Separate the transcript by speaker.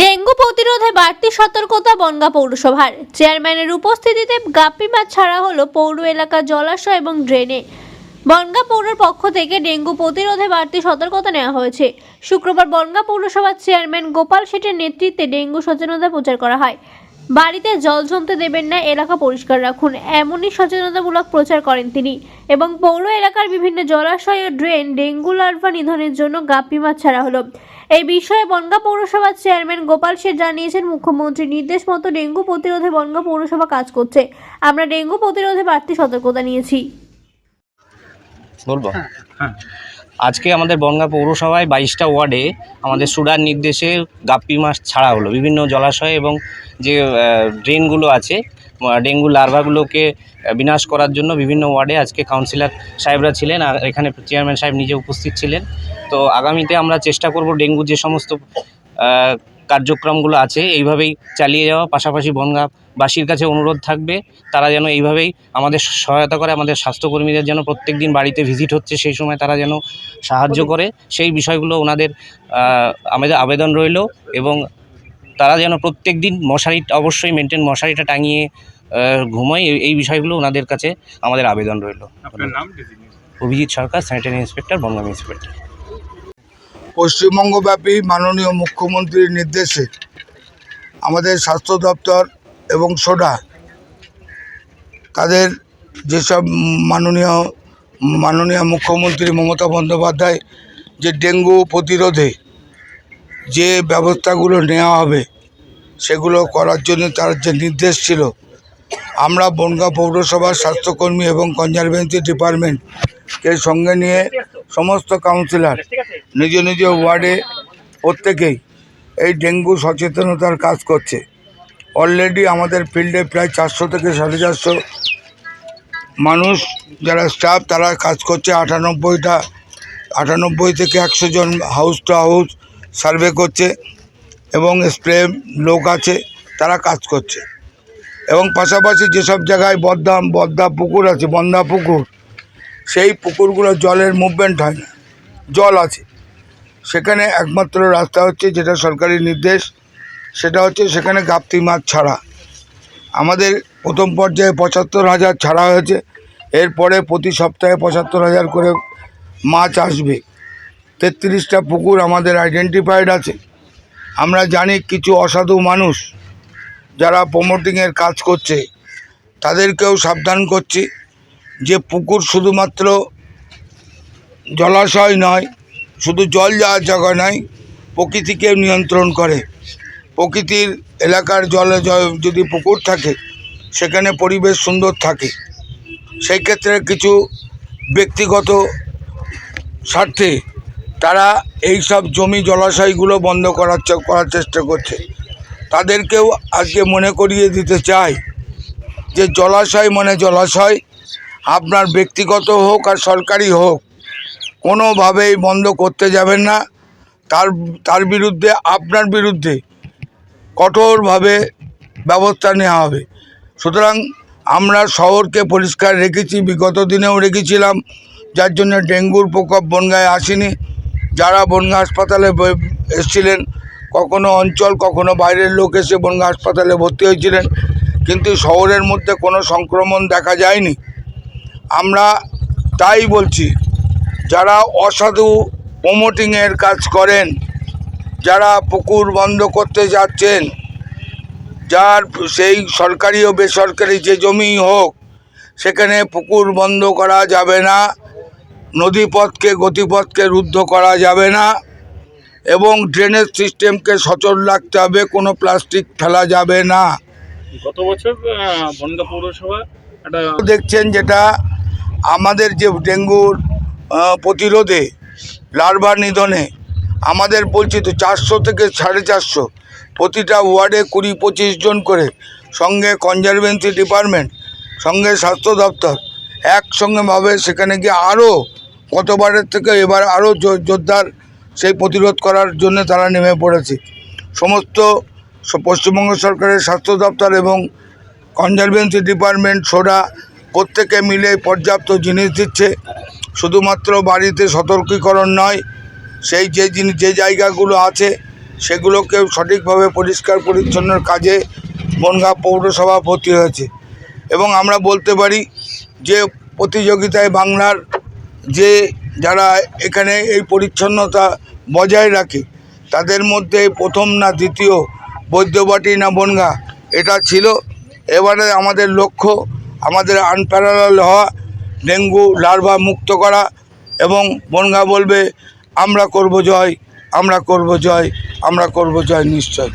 Speaker 1: Dengue প্রতিরোধে বাড়তি সতর্কতা বনগা পৌরসভার। চেয়ারম্যানের উপস্থিতিতে গাপ্পি মাছ ছাড়া হলো পৌর এলাকা জলাশয় এবং ড্রেনে। বনগা পৌরের পক্ষ থেকে ডেঙ্গু প্রতিরোধে বাড়তি সতর্কতা নেওয়া হয়েছে। শুক্রবার বনগা পৌরসভার চেয়ারম্যান গোপাল শেঠের নেতৃত্বে ডেঙ্গু সচেতনতা প্রচার করা হয়। বাড়িতে জল জমতে দেবেন না এলাকা পরিষ্কার রাখুন এমনই সচেতনতামূলক প্রচার করেন তিনি। এবং পৌর এলাকার বিভিন্ন জলাশয় ও ড্রেন ডেঙ্গু লার্ভা নিধনের জন্য গাপ্পি মাছ ছাড়া হলো। এই বিষয়ে বনগা পৌরসভার চেয়ারম্যান গোপাল শেঠ জানিয়েছেন মুখ্যমন্ত্রীর নির্দেশ মতো ডেঙ্গু প্রতিরোধে বনগা পৌরসভা কাজ করছে। আমরা ডেঙ্গু প্রতিরোধে বাড়তি সতর্কতা নিয়েছি।
Speaker 2: বলব? আজকে আমাদের বনগাঁ পৌরসভায় বাইশটা ওয়ার্ডে আমাদের সুডার নির্দেশে গাপ্পি মাছ ছাড়া হলো। বিভিন্ন জলাশয় এবং যে ড্রেনগুলো আছে ডেঙ্গু লার্ভাগুলোকে বিনাশ করার জন্য বিভিন্ন ওয়ার্ডে আজকে কাউন্সিলর সাহেবরা ছিলেন আর এখানে চেয়ারম্যান সাহেব নিজে উপস্থিত ছিলেন। তো আগামীতে আমরা চেষ্টা করব ডেঙ্গু যে সমস্ত কার্যক্রমগুলো আছে এইভাবেই চালিয়ে যাওয়া। পাশাপাশি বনগাবাসীর কাছে অনুরোধ থাকবে তারা যেন এইভাবেই আমাদের সহায়তা করে আমাদের স্বাস্থ্যকর্মীদের যেন প্রত্যেক দিন বাড়িতে ভিজিট হচ্ছে সেই সময় তারা যেন সাহায্য করে। সেই বিষয়গুলো ওনাদের আমাদের আবেদন রইল এবং তারা যেন প্রত্যেক দিন মশারি অবশ্যই মেনটেন মশারিটা টাঙিয়ে ঘুমোয় এই- বিষয়গুলো ওনাদের কাছে আমাদের আবেদন রইল।
Speaker 3: আপনার নাম
Speaker 2: Abhijit Sarkar sanitary inspector Bongaon municipality.
Speaker 4: পশ্চিমবঙ্গব্যাপী মাননীয় মুখ্যমন্ত্রীর নির্দেশে আমাদের স্বাস্থ্য দপ্তর এবং সোডা তাদের যেসব মাননীয় মাননীয় মুখ্যমন্ত্রী মমতা বন্দ্যোপাধ্যায় যে ডেঙ্গু প্রতিরোধে যে ব্যবস্থাগুলো নেওয়া হবে সেগুলো করার জন্য তার যে নির্দেশ ছিল, আমরা বনগাঁ পৌরসভার স্বাস্থ্যকর্মী এবং কনজারভেন্সি ডিপার্টমেন্টকে সঙ্গে নিয়ে সমস্ত কাউন্সিলর নিজ নিজ ওয়ার্ডে প্রত্যেকেই এই ডেঙ্গু সচেতনতার কাজ করছে। অলরেডি আমাদের ফিল্ডে প্রায় চারশো থেকে সাড়ে চারশো মানুষ যারা স্টাফ তারা কাজ করছে। আটানব্বইটা আটানব্বই থেকে একশো জন হাউস টু হাউস সার্ভে করছে এবং স্প্রে লোক আছে তারা কাজ করছে। এবং পাশাপাশি যেসব জায়গায় বদ্দাম বদ্দা পুকুর আছে বন্দা পুকুর সেই পুকুরগুলো জলের মুভমেন্ট হয় না। জল আছে। সেখানে একমাত্র রাস্তা হচ্ছে যেটা সরকারি নির্দেশ, সেটা হচ্ছে সেখানে গাপ্তি মাছ ছাড়া। আমাদের প্রথম পর্যায়ে পঁচাত্তর হাজার ছাড়া হয়েছে, এরপরে প্রতি সপ্তাহে পঁচাত্তর হাজার করে মাছ আসবে। তেত্রিশটা পুকুর আমাদের আইডেন্টিফাইড আছে। আমরা জানি কিছু অসাধু মানুষ যারা প্রমোটিংয়ের কাজ করছে, তাদেরকেও সাবধান করছি। যে পুকুর শুধুমাত্র জলাশয় নয়, শুধু জল যাওয়ার জায়গা নয় প্রকৃতিকে নিয়ন্ত্রণ করে। প্রকৃতির এলাকার জলে যদি পুকুর থাকে, সেখানে পরিবেশ সুন্দর থাকে। সেই ক্ষেত্রে কিছু ব্যক্তিগত স্বার্থে তারা এই সব জমি জলাশয়গুলো বন্ধ করার করার চেষ্টা করছে। তাদেরকেও আজকে মনে করিয়ে দিতে চাই যে জলাশয় মানে জলাশয় আপনার ব্যক্তিগত হোক আর সরকারি হোক, কোনোভাবেই বন্ধ করতে যাবেন না। তার তার বিরুদ্ধে, আপনার বিরুদ্ধে কঠোরভাবে ব্যবস্থা নেওয়া হবে। সুতরাং আমরা শহরকে পরিষ্কার রেখেছি, বিগত দিনেও রেখেছিলাম, যার জন্য ডেঙ্গুর প্রকোপ বনগায় আসেনি। যারা বনগা হাসপাতালে এসেছিলেন, কখনো অঞ্চল, কখনো বাইরের লোক এসে বনগা হাসপাতালে ভর্তি হয়েছিলেন, কিন্তু শহরের মধ্যে কোনো সংক্রমণ দেখা যায়নি। আমরা তাই বলছি যারা অসাধু প্রমোটিংয়ের কাজ করেন যারা পুকুর বন্ধ করতে যাচ্ছেন যার সেই সরকারি ও বেসরকারি যে জমি হোক সেখানে পুকুর বন্ধ করা যাবে না নদীপথকে গতিপথকে রুদ্ধ করা যাবে না এবং ড্রেনেজ সিস্টেমকে সচল রাখতে হবে কোনো প্লাস্টিক ফেলা যাবে না।
Speaker 3: গত বছর বনগা পৌরসভা
Speaker 4: দেখছেন যেটা আমাদের যে ডেঙ্গুর প্রতিরোধে লার্ভা নিধনে, আমাদের বলছি তো চারশো থেকে সাড়ে চারশো, প্রতিটা ওয়ার্ডে কুড়ি পঁচিশ জন করে, সঙ্গে কনজারভেন্সি ডিপার্টমেন্ট, সঙ্গে স্বাস্থ্য দপ্তর একসঙ্গেভাবে সেখানে গিয়ে আরও গতবারের থেকে এবার আরও জোরদার সেই প্রতিরোধ করার জন্য তারা নেমে পড়েছে। সমস্ত পশ্চিমবঙ্গ সরকারের স্বাস্থ্য দপ্তর এবং কনজারভেন্সি ডিপার্টমেন্ট, সোডা প্রত্যেকে মিলে পর্যাপ্ত জিনিস দিচ্ছে। শুধুমাত্র বাড়িতে সতর্কীকরণ নয়, সেই যে জিনিস যে জায়গাগুলো আছে, সেগুলোকেও সঠিকভাবে পরিষ্কার পরিচ্ছন্নর কাজে বনগাঁ পৌরসভা ভর্তি হয়েছে। এবং আমরা বলতে পারি যে প্রতিযোগিতায় বাংলার যে যারা এখানে এই পরিচ্ছন্নতা বজায় রাখে, তাদের মধ্যে প্রথম না দ্বিতীয় বৈদ্যবাটি না বনগা, এটা ছিল। এবারে আমাদের লক্ষ্য আমাদের আনপ্যারাল হওয়া, ডেঙ্গু, লার্ভা মুক্ত করা এবং বনগা বলবে, আমরা করব জয়, আমরা করব জয়, আমরা করব জয় নিশ্চয়।